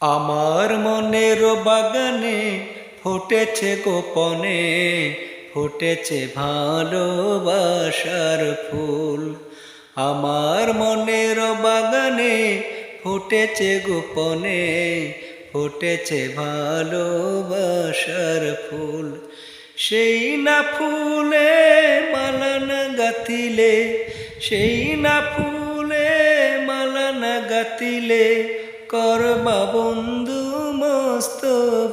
আমার মনের বাগানে ফুটেছে গোপনে, ফুটেছে ভালোবাসার ফুল। আমার মনের বাগানে ফুটেছে গোপনে, ফুটেছে ভালোবাসার ফুল। সেই না ফুলে মালানা গাতিলে সেই না ফুলে মালানা গাতিলে করবা বন্ধু মস্ত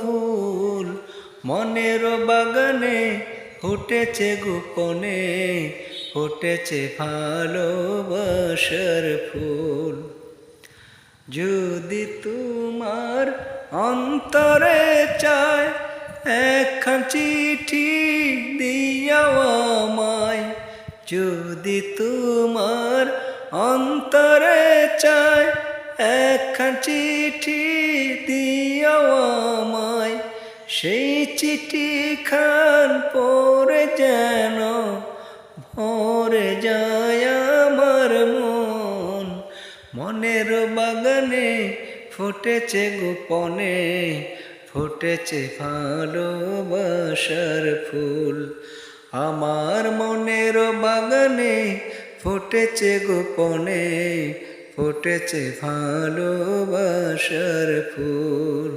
ভুল। মনের বাগানে ফুটেছে গোপনে, ফুটেছে ভালোবাসার ফুল। যদি তোমার অন্তরে চায় একখান চিঠি দিয়াও আমায়। যদি তোমার অন্তরে চায় চিঠি দিয়াও আমায়। সেই চিঠি খান পরে যেন ভরে যায় আমার মন। মনের বাগানে ফুটেছে গোপনে, ফুটেছে ভালোবাসার ফুল। আমার মনের বাগানে ফুটেছে গোপনে ফুটেছে ভালোবাসার ফুল।